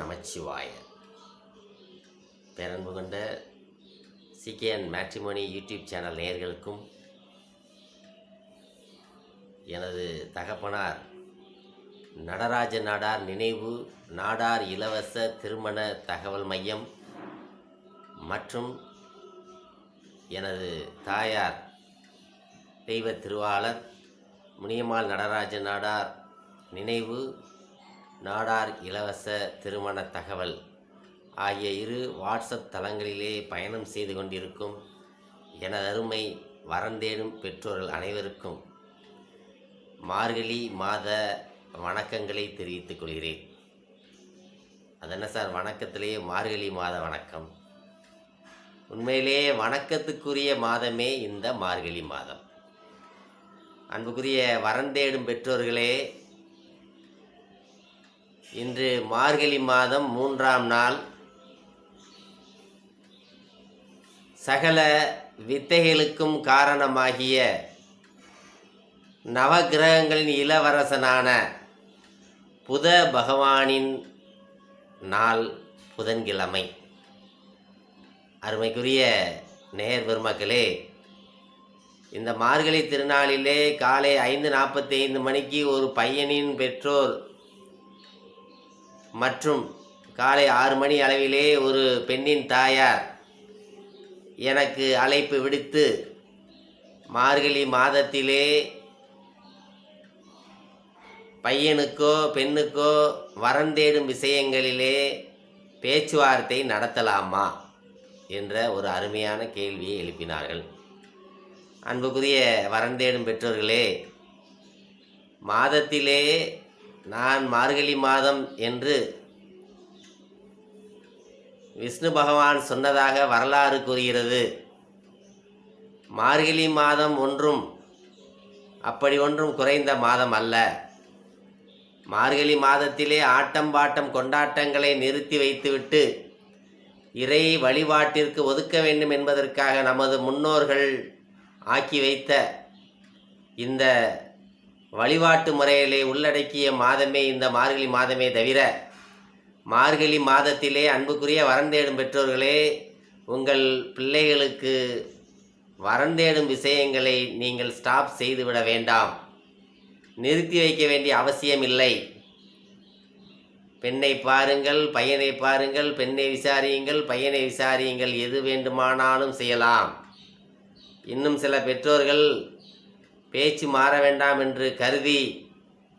நமச்சிவாய. பேரன்பு கொண்ட CKN matrimony YouTube channel நேயர்களுக்கும் எனது தகப்பனார் நடராஜ நாடார் நினைவு நாடார் இலவச திருமண தகவல் மையம் மற்றும் எனது தாயார் தெய்வ திருவாளர் முனியம்மாள் நடராஜ நாடார் நினைவு நாடார் இலவச திருமண தகவல். ஆகிய இரு வாட்ஸ்அப் தளங்களிலே பயணம் செய்து கொண்டிருக்கும் எனதருமை அருமை வரந்தேடும் பெற்றோர்கள் அனைவருக்கும் மார்கழி மாத வணக்கங்களை தெரிவித்துக் கொள்கிறேன். என்ன சார்? வணக்கத்திலேயே மார்கழி மாத வணக்கம். உண்மையிலேயே வணக்கத்துக்குரிய மாதமே இந்த மார்கழி மாதம். அன்புக்குரிய வரந்தேடும் பெற்றோர்களே இன்று மார்கழி மாதம் மூன்றாம் நாள். சகல வித்தைகளுக்கும் காரணமாகிய நவகிரகங்களின் இளவரசனான புத பகவானின் நாள் புதன்கிழமை. அருமைக்குரிய நேர் பெருமக்களே இந்த மார்கழி திருநாளிலே காலை ஐந்து நாற்பத்தி ஐந்து மணிக்கு ஒரு பையனின் பெற்றோர் மற்றும் காலை ஆறு மணி அளவிலே ஒரு பெண்ணின் தாயார் எனக்கு அழைப்பு விடுத்து மார்கழி மாதத்திலே பையனுக்கோ பெண்ணுக்கோ வரந்தேடும் விஷயங்களிலே பேச்சுவார்த்தை நடத்தலாமா? என்ற ஒரு அருமையான கேள்வியை எழுப்பினார்கள். அன்புக்குரிய வரந்தேடும் பெற்றோர்களே மாதத்திலே நான் மார்கழி மாதம் என்று விஷ்ணு பகவான் சொன்னதாக வரலாறு கூறுகிறது. மார்கழி மாதம் ஒன்றும் அப்படி ஒன்றும் குறைந்த மாதம் அல்ல. மார்கழி மாதத்திலே ஆட்டம் பாட்டம் கொண்டாட்டங்களை நிறுத்தி வைத்துவிட்டு இறை வழிபாட்டிற்கு ஒதுக்க வேண்டும் என்பதற்காக நமது முன்னோர்கள் ஆக்கி வைத்த இந்த வழிபாட்டு முறைகளை உள்ளடக்கிய மாதமே இந்த மார்கழி மாதமே தவிர மார்கழி மாதத்திலே அன்புக்குரிய வரந்தேடும் பெற்றோர்களே உங்கள் பிள்ளைகளுக்கு வரந்தேடும் விஷயங்களை நீங்கள் ஸ்டாப் செய்துவிட வேண்டாம். நிறுத்தி வைக்க வேண்டிய அவசியம் இல்லை பெண்ணை பாருங்கள் பையனை பாருங்கள் பெண்ணை விசாரியுங்கள் பையனை விசாரியுங்கள் எது வேண்டுமானாலும் செய்யலாம். இன்னும் சில பெற்றோர்கள் பேச்சு மாற வேண்டாம் என்று கருதி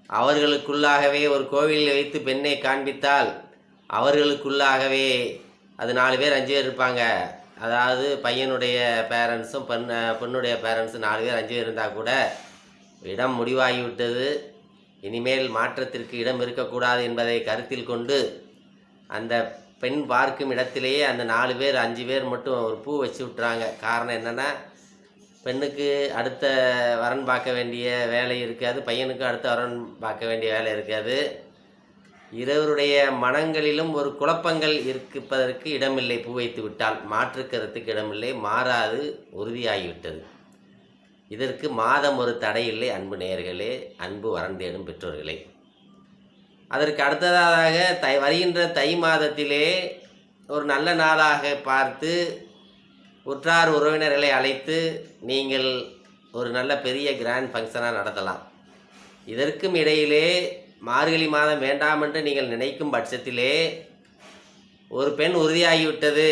அவர்களுக்குள்ளாகவே ஒரு கோவிலில் வைத்து பெண்ணை காண்பித்தால் அவர்களுக்குள்ளாகவே அது நாலு பேர் அஞ்சு பேர் இருப்பாங்க. அதாவது பையனுடைய பேரண்ட்ஸும் பெண் பெண்ணுடைய பேரண்ட்ஸும் நாலு பேர் அஞ்சு பேர் இருந்தால் கூட இடம் முடிவாகிவிட்டது. இனிமேல் மாற்றத்திற்கு இடம் இருக்கக்கூடாது என்பதை கருத்தில் கொண்டு அந்த பெண் பார்க்கும் இடத்திலேயே அந்த நாலு பேர் அஞ்சு பேர் மட்டும் ஒரு பூ வச்சு விட்றாங்க காரணம் என்னென்னா பெண்ணுக்கு அடுத்த வரன் பார்க்க வேண்டிய வேலை இருக்காது பையனுக்கு அடுத்த வரன் பார்க்க வேண்டிய வேலை இருக்காது. இருவருடைய மனங்களிலும் ஒரு குழப்பங்கள் இருப்பதற்கு இடமில்லை பூ வைத்து விட்டால். மாற்று கருத்துக்கு இடமில்லை மாறாது உறுதியாகிவிட்டது. இதற்கு மாதம் ஒரு தடையில்லை அன்பு நேயர்களே அன்பு வறந்தேடும் பெற்றோர்களே. அதற்கு அடுத்ததாக தை வருகின்ற தை மாதத்திலே ஒரு நல்ல நாளாக பார்த்து உற்றார் உறவினர்களை அழைத்து நீங்கள் ஒரு நல்ல பெரிய கிராண்ட் ஃபங்க்ஷனாக நடத்தலாம். இதற்கும் இடையிலே மார்கழி மாதம் வேண்டாம் என்று நீங்கள் நினைக்கும் பட்சத்திலே ஒரு பெண் உறுதியாகிவிட்டது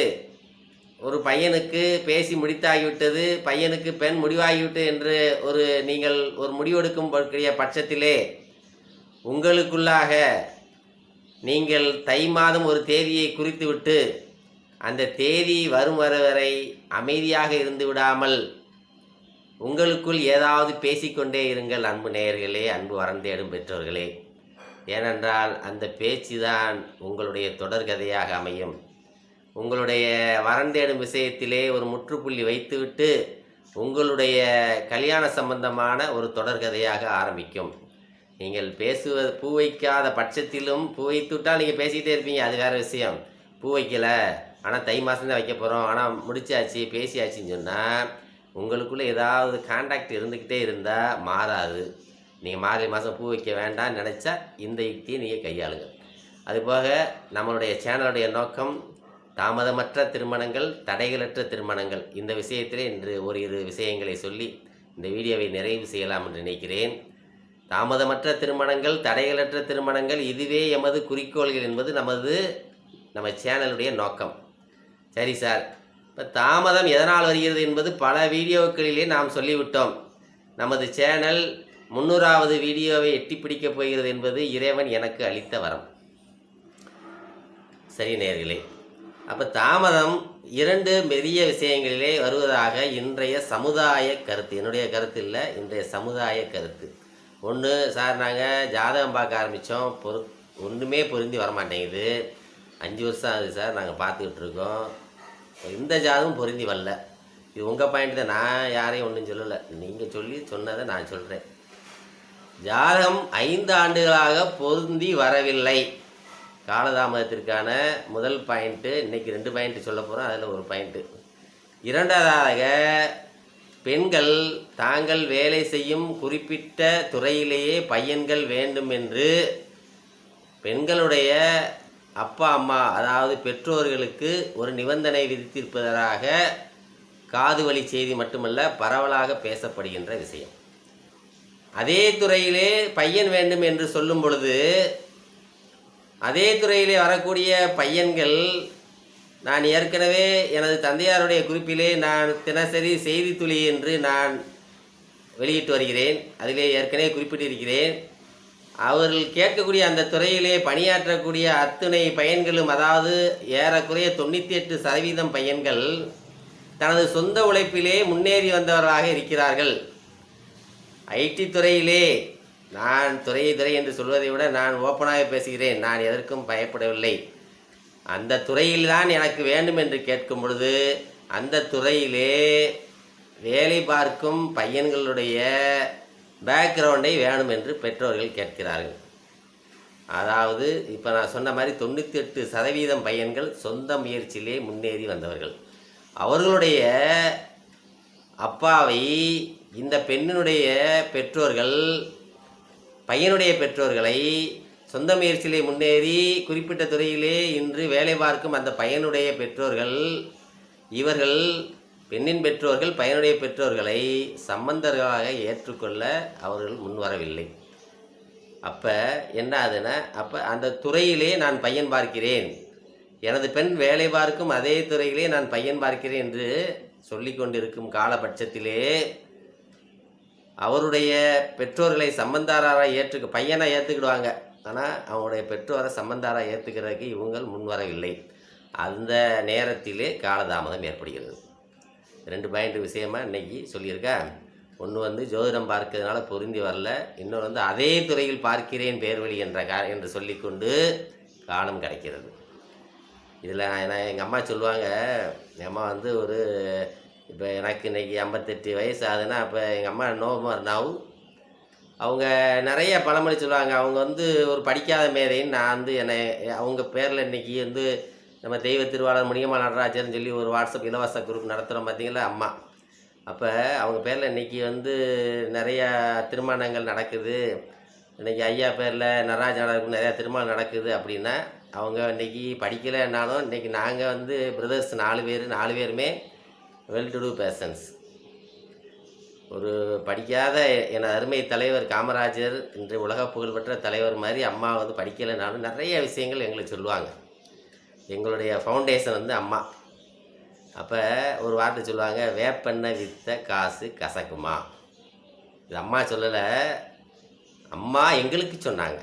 ஒரு பையனுக்கு பேசி முடித்தாகிவிட்டது பையனுக்கு பெண் முடிவாகிவிட்டு என்று ஒரு நீங்கள் ஒரு முடிவெடுக்கும் பட்சத்திலே உங்களுக்குள்ளாக நீங்கள் தை மாதம் ஒரு தேதியை குறித்துவிட்டு அந்த தேதி வரும் வரை வரை அமைதியாக இருந்து விடாமல் உங்களுக்குள் ஏதாவது பேசிக்கொண்டே இருங்கள் அன்பு நேயர்களே அன்பு வரந்தேடும் பெற்றோர்களே. ஏனென்றால் அந்த பேச்சு தான் உங்களுடைய தொடர்கதையாக அமையும். உங்களுடைய வரந்தேடும் விஷயத்திலே ஒரு முற்றுப்புள்ளி வைத்துவிட்டு உங்களுடைய கல்யாண சம்பந்தமான ஒரு தொடர்கதையாக ஆரம்பிக்கும். நீங்கள் பேசுவது பூ வைக்காத பட்சத்திலும் பூ வைத்து விட்டால் நீங்கள் பேசிக்கிட்டே இருப்பீங்க அது வேறு விஷயம். பூ வைக்கலை. ஆனால் தை மாதம் தான் வைக்க போகிறோம் ஆனால் முடிச்சாச்சு பேசியாச்சுன்னு சொன்னால் உங்களுக்குள்ளே ஏதாவது காண்டாக்ட் இருந்துக்கிட்டே இருந்தால் மாறாது. நீங்கள் மார்கழி மாதம் பூ வைக்க வேண்டாம்னு நினச்சா இந்த யுக்தியை நீங்கள் கையாளுங்க. அதுபோக நம்மளுடைய சேனலுடைய நோக்கம் தாமதமற்ற திருமணங்கள் தடைகளற்ற திருமணங்கள். இந்த விஷயத்திலே இன்று ஓரிரு விஷயங்களை சொல்லி இந்த வீடியோவை நிறைவு செய்யலாம் என்று நினைக்கிறேன். தாமதமற்ற திருமணங்கள் தடைகளற்ற திருமணங்கள் இதுவே எமது குறிக்கோள்கள் என்பது நமது நம்ம சேனலுடைய நோக்கம். சரி சார். இப்போ தாமதம் எதனால் வருகிறது என்பது பல வீடியோக்களிலே நாம் சொல்லிவிட்டோம். நமது சேனல் முன்னூறாவது வீடியோவை எட்டி பிடிக்கப் போகிறது என்பது இறைவன் எனக்கு அளித்த வரம். சரி நேர்களே அப்போ தாமதம் இரண்டு பெரிய விஷயங்களிலே வருவதாக இன்றைய சமுதாய கருத்து. என்னுடைய கருத்து இல்லை இன்றைய சமுதாய கருத்து. ஒன்று சார் நாங்கள் ஜாதகம் பார்க்க ஆரம்பித்தோம் பொரு ஒன்றுமே பொருந்தி வரமாட்டேங்குது. அஞ்சு வருஷம் ஆகுது சார் நாங்கள் பார்த்துக்கிட்டு இருக்கோம். இந்த ஜாதகம் பொருந்தி வரல. இது உங்கள் பாயிண்ட் தான் நான் யாரையும் ஒன்றும் சொல்லலை. நீங்கள் சொல்லி சொன்னதை நான் சொல்கிறேன் ஜாதகம் ஐந்து ஆண்டுகளாக பொருந்தி வரவில்லை. காலதாமதத்திற்கான முதல் பாயிண்ட்டு இன்றைக்கி ரெண்டு பாயிண்ட்டு சொல்ல போகிறோம் அதில் ஒரு பாயிண்ட்டு இரண்டாவதாக பெண்கள் தாங்கள் வேலை செய்யும் குறிப்பிட்ட துறையிலேயே பையன்கள் வேண்டும் என்று பெண்களுடைய அப்பா அம்மா அதாவது பெற்றோர்களுக்கு ஒரு நிபந்தனை விதித்திருப்பதாக காது வழி செய்தி மட்டுமல்ல பரவலாக பேசப்படுகின்ற விஷயம். அதே துறையிலே பையன் வேண்டும் என்று சொல்லும் பொழுது அதே துறையிலே வரக்கூடிய பையன்கள் நான் ஏற்கனவே எனது தந்தையாருடைய குறிப்பிலே நான் தினசரி செய்தி துளி என்று நான் வெளியிட்டு வருகிறேன். அதிலே ஏற்கனவே குறிப்பிட்டிருக்கிறேன். அவர்கள் கேட்கக்கூடிய அந்த துறையிலே பணியாற்றக்கூடிய அத்துணை பையன்களும் அதாவது ஏறக்குறைய தொண்ணூற்றி எட்டு சதவீதம் பையன்கள் தனது சொந்த உழைப்பிலே முன்னேறி வந்தவர்களாக இருக்கிறார்கள். ஐடி துறையிலே நான் துறை துறை என்று சொல்வதை விட நான் ஓப்பனாக பேசுகிறேன். நான் எதற்கும் பயப்படவில்லை. அந்த துறையில்தான் எனக்கு வேண்டும் என்று கேட்கும் பொழுது அந்த துறையிலே வேலை பார்க்கும் பையன்களுடைய பேக்ரவுண்டை வேணும் என்று பெற்றோர்கள் கேட்கிறார்கள். அதாவது இப்போ நான் சொன்ன மாதிரி தொண்ணூற்றி எட்டு சதவீதம் பையன்கள் சொந்த முயற்சியிலே முன்னேறி வந்தவர்கள். அவர்களுடைய அப்பாவை இந்த பெண்ணினுடைய பெற்றோர்கள் பையனுடைய பெற்றோர்களை சொந்த முயற்சியிலே முன்னேறி குறிப்பிட்ட துறையிலே இன்று வேலை பார்க்கும் அந்த பையனுடைய பெற்றோர்கள் இவர்கள் பெண்ணின் பெற்றோர்கள் பையனுடைய பெற்றோர்களை சம்பந்தர்களாக ஏற்றுக்கொள்ள அவர்கள் முன்வரவில்லை. அப்போ என்ன ஆகுதுன்னா அப்போ அந்த துறையிலே நான் பையன் பார்க்கிறேன். எனது பெண் வேலை பார்க்கும் அதே துறையிலே நான் பையன் பார்க்கிறேன் என்று சொல்லி கொண்டிருக்கும் காலபட்சத்திலே அவருடைய பெற்றோர்களை சம்பந்தாராக ஏற்றுக்க பையனை ஏற்றுக்கிடுவாங்க ஆனால் அவங்களுடைய பெற்றோரை சம்பந்தாராக ஏற்றுக்கிறதுக்கு இவங்கள் முன்வரவில்லை. அந்த நேரத்திலே காலதாமதம் ஏற்படுகிறது. ரெண்டு பாயிண்ட் விஷயமா இன்னைக்கு சொல்லியிருக்கேன் ஒன்று வந்து ஜோதிடம் பார்க்கறதுனால பொருந்தி வரல. இன்னொரு வந்து அதே துறையில் பார்க்கிறேன் பேர்வழி என்ற கா என்று சொல்லிக்கொண்டு காலம் கிடைக்கிறது. இதில் நான் எங்கள் அம்மா சொல்லுவாங்க எங்கள் அம்மா வந்து ஒரு இப்போ எனக்கு இன்னைக்கு ஐம்பத்தெட்டு வயசு ஆகுதுன்னா அப்போ எங்கள் அம்மா நோமர் நாவு அவங்க நிறைய பழமொழி சொல்லுவாங்க. அவங்க வந்து ஒரு படிக்காத மேதைன்னு நான் வந்து என்னை அவங்க பேரில் இன்னைக்கு வந்து நம்ம தெய்வ திருவாளர் முனியம்மா நடராஜர்னு சொல்லி ஒரு வாட்ஸ்அப் இலவச குரூப் நடத்துகிறோம் பார்த்தீங்களா? அம்மா. அப்போ அவங்க பேரில் இன்றைக்கி வந்து நிறையா திருமணங்கள் நடக்குது. இன்னைக்கு ஐயா பேரில் நடராஜ நடக்கும் நிறையா திருமணம் நடக்குது அப்படின்னா அவங்க இன்றைக்கி படிக்கலைன்னாலும் இன்னைக்கு நாங்கள் வந்து பிரதர்ஸ் நாலு பேர் நாலு பேருமே வெல் டு டூ பேர்சன்ஸ் ஒரு படிக்காத என் அருமை தலைவர் காமராஜர் இன்று உலக புகழ்பெற்ற தலைவர் மாதிரி அம்மா வந்து படிக்கலைனாலும் நிறைய விஷயங்கள் எங்களுக்கு சொல்லுவாங்க. எங்களுடைய ஃபவுண்டேஷன் வந்து அம்மா. அப்போ ஒரு வார்த்தை சொல்லுவாங்க வேப்பெண்ணை வித்த காசு கசக்குமா? இது அம்மா சொல்லலை. அம்மா எங்களுக்கு சொன்னாங்க.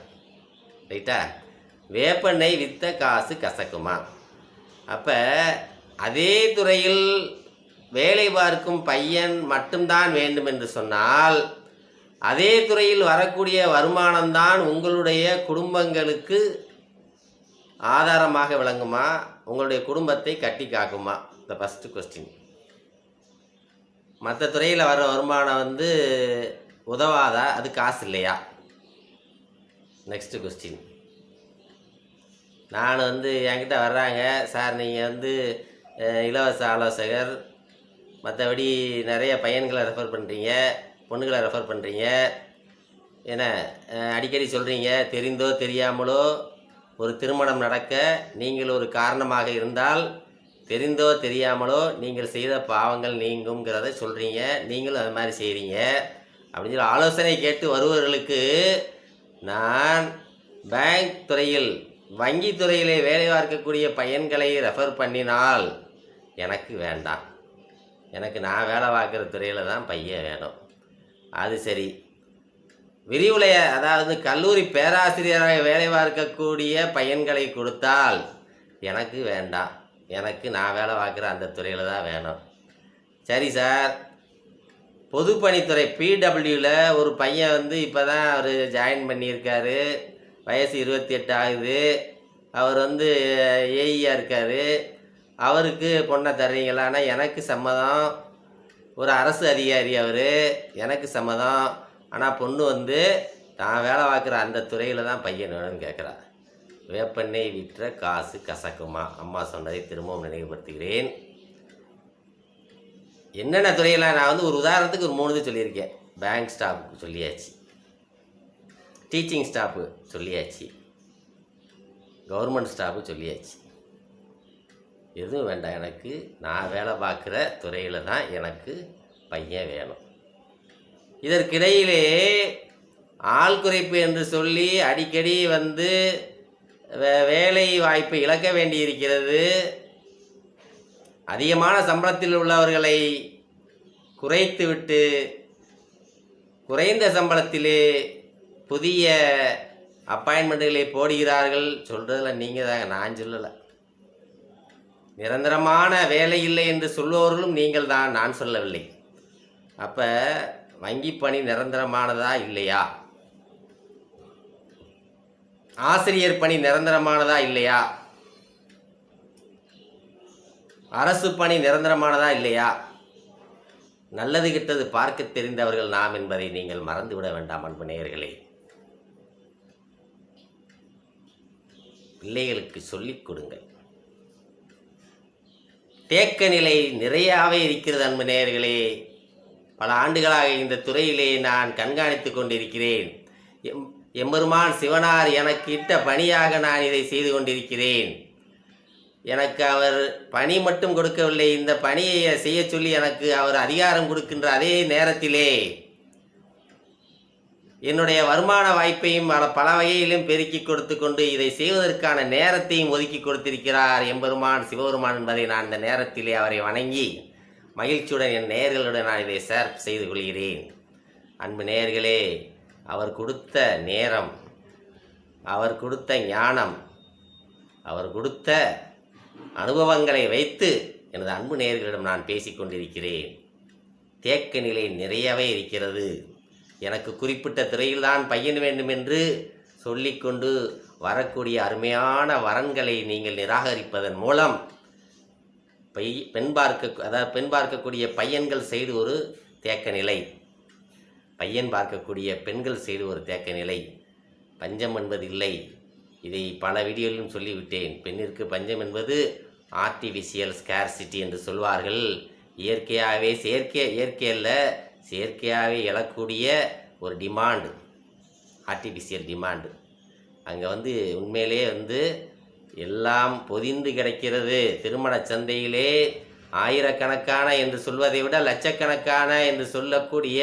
ரைட்டா? வேப்பெண்ணெய் வித்த காசு கசக்குமா? அப்போ அதே துறையில் வேலை பார்க்கும் பையன் மட்டும்தான் வேண்டும் என்று சொன்னால் அதே துறையில் வரக்கூடிய வருமானம்தான் உங்களுடைய குடும்பங்களுக்கு ஆதாரமாக விளங்குமா? உங்களுடைய குடும்பத்தை கட்டி காக்குமா? இந்த ஃபஸ்ட்டு கொஸ்டின் மற்ற துறையில் வர வருமானம் வந்து உதவாதா? அது காசு இல்லையா? நெக்ஸ்ட்டு கொஸ்டின் நான் வந்து என்கிட்ட வர்றாங்க. சார் நீங்கள் வந்து இலவச ஆலோசகர். மற்றபடி நிறைய பையன்களை ரெஃபர் பண்ணுறீங்க பொண்ணுகளை ரெஃபர் பண்ணுறீங்க என்ன அடிக்கடி சொல்கிறீங்க தெரிந்தோ தெரியாமலோ ஒரு திருமணம் நடக்க நீங்கள் ஒரு காரணமாக இருந்தால் தெரிந்தோ தெரியாமலோ நீங்கள் செய்த பாவங்கள் நீங்குங்கிறத சொல்கிறீங்க நீங்களும் அது மாதிரி செய்கிறீங்க அப்படின்னு சொல்லி ஆலோசனை கேட்டு வருபவர்களுக்கு நான் பேங்க் துறையில் வங்கி துறையிலே வேலை பார்க்கக்கூடிய பையன்களை ரெஃபர் பண்ணினால் எனக்கு வேண்டாம். எனக்கு நான் வேலை பார்க்குற துறையில் தான் பையன் வேணும். அது சரி. விரிவுலைய அதாவது கல்லூரி பேராசிரியராக வேலை பார்க்கக்கூடிய பையன்களை கொடுத்தால் எனக்கு வேண்டாம். எனக்கு நான் வேலை பார்க்குற அந்த துறையில் தான் வேணும். சரி சார். பொதுப்பணித்துறை பிடபிள்யூவில் ஒரு பையன் வந்து இப்போ தான் அவர் ஜாயின் பண்ணியிருக்காரு. வயசு இருபத்தி எட்டு ஆகுது. அவர் வந்து ஏஇயாக இருக்கார். அவருக்கு பொண்ணை தர்றீங்களான்னா எனக்கு சம்மதம். ஒரு அரசு அதிகாரி அவர் எனக்கு சம்மதம். ஆனால் பொண்ணு வந்து தான் வேலை பார்க்குற அந்த துறையில் தான் பையன் வேணும்னு கேட்குறா வேப்பெண்ணெய் விற்ற காசு கசக்குமா? அம்மா சொன்னதை திரும்பவும் நினைவுபடுத்துகிறேன். என்னென்ன துறையில் நான் வந்து ஒரு உதாரணத்துக்கு ஒரு மூணு இது சொல்லியிருக்கேன் பேங்க் ஸ்டாஃபுக்கு சொல்லியாச்சு. டீச்சிங் ஸ்டாஃபு சொல்லியாச்சு. கவர்மெண்ட் ஸ்டாஃபு சொல்லியாச்சு. எதுவும் வேண்டாம் எனக்கு. நான் வேலை பார்க்குற துறையில் தான் எனக்கு பையன் வேணும். இதற்கிடையிலே ஆள் குறைப்பு என்று சொல்லி அடிக்கடி வந்து வே- வேலை வாய்ப்பை இழக்க வேண்டியிருக்கிறது. அதிகமான சம்பளத்தில் உள்ளவர்களை குறைத்துவிட்டு குறைந்த சம்பளத்திலே புதிய அப்பாயின்மெண்ட்டுகளை போடுகிறார்கள். சொல்கிறதில் நீங்கள் தாங்க நான் சொல்லலை. நிரந்தரமான வேலை இல்லை என்று சொல்பவர்களும் நீங்கள் தான் நான் சொல்லவில்லை. அப்போ வங்கி பணி நிரந்தரமானதா இல்லையா? ஆசிரியர் பணி நிரந்தரமானதா இல்லையா? அரசு பணி நிரந்தரமானதா இல்லையா? நல்லது கெட்டது பார்க்க தெரிந்தவர்கள் நாம் என்பதை நீங்கள் மறந்துவிட வேண்டாம் அன்பு நேயர்களே. பிள்ளைகளுக்கு சொல்லிக் கொடுங்கள். தேக்க நிலை நிறையாவே இருக்கிறது அன்பு நேயர்களே. பல ஆண்டுகளாக இந்த துறையிலே நான் கண்காணித்து கொண்டிருக்கிறேன். எம் எம்பெருமான் சிவனார் எனக்கு இட்ட பணியாக நான் இதை செய்து கொண்டிருக்கிறேன். எனக்கு அவர் பணி மட்டும் கொடுக்கவில்லை இந்த பணியை செய்ய சொல்லி எனக்கு அவர் அதிகாரம் கொடுக்கின்ற அதே நேரத்திலே என்னுடைய வருமான வாய்ப்பையும் பல பல வகையிலும் பெருக்கி கொடுத்து கொண்டு இதை செய்வதற்கான நேரத்தையும் ஒதுக்கி கொடுத்திருக்கிறார் எம்பெருமான் சிவபெருமான் என்பதை நான் இந்த நேரத்திலே அவரை வணங்கி மகிழ்ச்சியுடன் என் நேயர்களுடன் நான் இதை ஷேர் செய்து கொள்கிறேன். அன்பு நேயர்களே அவர் கொடுத்த நேரம் அவர் கொடுத்த ஞானம் அவர் கொடுத்த அனுபவங்களை வைத்து எனது அன்பு நேயர்களிடம் நான் பேசிக்கொண்டிருக்கிறேன் தேக்க நிலை நிறையவே இருக்கிறது. எனக்கு குறிப்பிட்ட துறையில்தான் பையன் வேண்டும் என்று சொல்லிக்கொண்டு வரக்கூடிய அருமையான வரன்களை நீங்கள் நிராகரிப்பதன் மூலம் பை பெண் பார்க்க அதாவது பெண் பார்க்கக்கூடிய பையன்கள் செய்து ஒரு தேக்க நிலை பையன் பார்க்கக்கூடிய பெண்கள் செய்து ஒரு தேக்க நிலை பஞ்சம் என்பது இல்லை இதை பல வீடியோவிலும் சொல்லிவிட்டேன். பெண்ணிற்கு பஞ்சம் என்பது ஆர்டிஃபிஷியல் ஸ்கேர்சிட்டி என்று சொல்வார்கள். இயற்கையாகவே செயற்கை இயற்கையில் செயற்கையாகவே எழக்கூடிய ஒரு டிமாண்டு ஆர்டிஃபிஷியல் டிமாண்டு அங்கே வந்து உண்மையிலே வந்து எல்லாம் பொதிந்து கிடைக்கிறது. திருமண சந்தையிலே ஆயிரக்கணக்கான என்று சொல்வதை விட லட்சக்கணக்கான என்று சொல்லக்கூடிய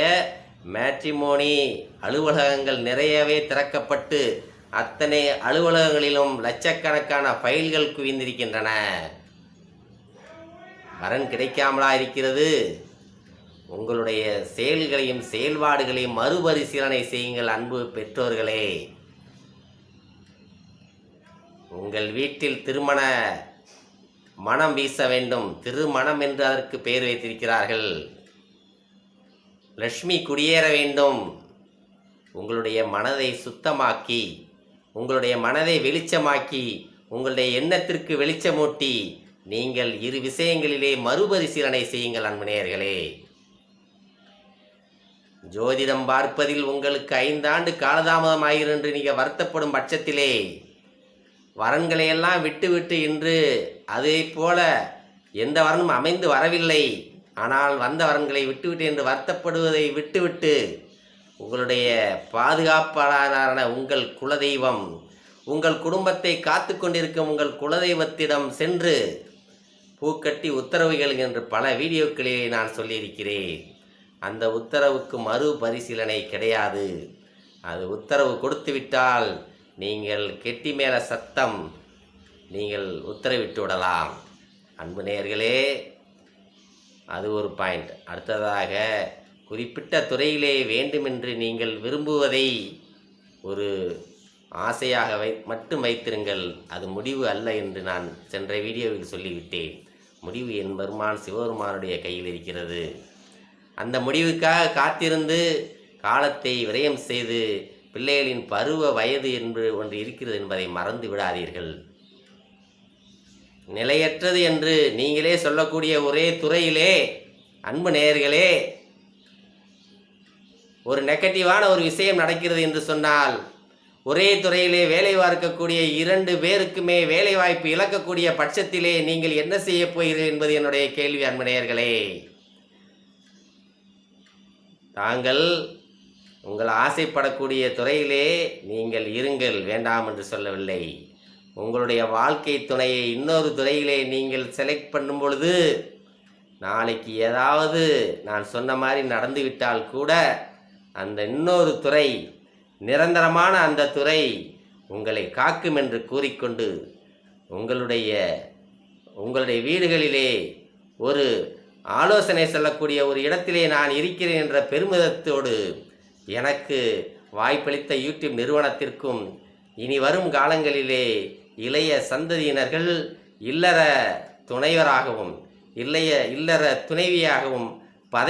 மேட்ரிமோனி அலுவலகங்கள் நிறையவே திறக்கப்பட்டு அத்தனை அலுவலகங்களிலும் லட்சக்கணக்கான ஃபைல்கள் குவிந்திருக்கின்றன. வரன் கிடைக்காமலா இருக்கிறது? உங்களுடைய செயல்களையும் செயல்பாடுகளையும் மறுபரிசீலனை செய்யுங்கள் அன்பு பெற்றோர்களே. உங்கள் வீட்டில் திருமண மனம் வீச வேண்டும். திருமணம் என்று அதற்கு பெயர் வைத்திருக்கிறார்கள். லக்ஷ்மி குடியேற வேண்டும். உங்களுடைய மனதை சுத்தமாக்கி உங்களுடைய மனதை வெளிச்சமாக்கி உங்களுடைய எண்ணத்திற்கு வெளிச்சமூட்டி நீங்கள் இரு விஷயங்களிலே மறுபரிசீலனை செய்யுங்கள் அன்புநேயர்களே. ஜோதிடம் பார்ப்பதில் உங்களுக்கு ஐந்தாண்டு காலதாமதம் ஆகிறது என்று நீங்கள் வருத்தப்படும் பட்சத்திலே வரங்களையெல்லாம் விட்டுவிட்டு இன்று அதே போல எந்த வரனும் அமைந்து வரவில்லை. ஆனால் வந்த வரன்களை விட்டுவிட்டு என்று வருத்தப்படுவதை விட்டுவிட்டு உங்களுடைய பாதுகாப்பாளரான உங்கள் குலதெய்வம் உங்கள் குடும்பத்தை காத்து கொண்டிருக்கும் உங்கள் குலதெய்வத்திடம் சென்று பூக்கட்டி உத்தரவுகள் என்று பல வீடியோக்களிலே நான் சொல்லியிருக்கிறேன். அந்த உத்தரவுக்கு மறு பரிசீலனை கிடையாது. அது உத்தரவு கொடுத்துவிட்டால் நீங்கள் கெட்டி மேல சத்தம் நீங்கள் உத்தரவிட்டு விடலாம். அன்பு நேர்களே அது ஒரு பாயிண்ட். அடுத்ததாக குறிப்பிட்ட துறையிலே வேண்டுமென்று நீங்கள் விரும்புவதை ஒரு ஆசையாக வை மட்டும் வைத்திருங்கள். அது முடிவு அல்ல என்று நான் சென்ற வீடியோவில் சொல்லிவிட்டேன். முடிவு என் பெருமான் சிவபெருமானுடைய கையில் இருக்கிறது. அந்த முடிவுக்காக காத்திருந்து காலத்தை விரயம் செய்து பிள்ளைகளின் பருவ வயது என்று ஒன்று இருக்கிறது என்பதை மறந்து விடாதீர்கள். நிலையற்றது என்று நீங்களே சொல்லக்கூடிய ஒரே துறையிலே அன்பு நேயர்களே ஒரு நெகட்டிவான ஒரு விஷயம் நடக்கிறது என்று சொன்னால் ஒரே துறையிலே வேலை பார்க்கக்கூடிய இரண்டு பேருக்குமே வேலை வாய்ப்பு இழக்கக்கூடிய பட்சத்திலே நீங்கள் என்ன செய்ய போகிறீர்கள் என்பது என்னுடைய கேள்வி அன்பு நேயர்களே. தாங்கள் உங்கள் ஆசைப்படக்கூடிய துறையிலே நீங்கள் இருங்கள் வேண்டாம் என்று சொல்லவில்லை. உங்களுடைய வாழ்க்கை துணையை இன்னொரு துறையிலே நீங்கள் செலக்ட் பண்ணும் பொழுது நாளைக்கு ஏதாவது நான் சொன்ன மாதிரி நடந்துவிட்டால் கூட அந்த இன்னொரு துறை நிரந்தரமான அந்த துறை உங்களை காக்கும் என்று கூறிக்கொண்டு உங்களுடைய உங்களுடைய வீடுகளிலே ஒரு ஆலோசனை சொல்லக்கூடிய ஒரு இடத்திலே நான் இருக்கிறேன் என்ற பெருமிதத்தோடு எனக்கு வாய்ப்பளித்த யூடியூப் நிறுவனத்திற்கும் இனி வரும் காலங்களிலே இளைய சந்ததியினர்கள் இல்லற துணைவராகவும் இல்லைய இல்லற துணைவியாகவும்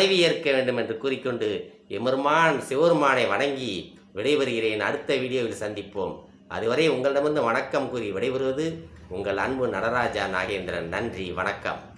ஏற்க வேண்டும் என்று கூறிக்கொண்டு எமருமான் சிவருமானை வணங்கி விடைபெறுகிறேன். அடுத்த வீடியோவில் சந்திப்போம். அதுவரை உங்களிடமிருந்து வணக்கம் கூறி விடைபெறுவது உங்கள் அன்பு நடராஜா நாகேந்திரன். நன்றி வணக்கம்.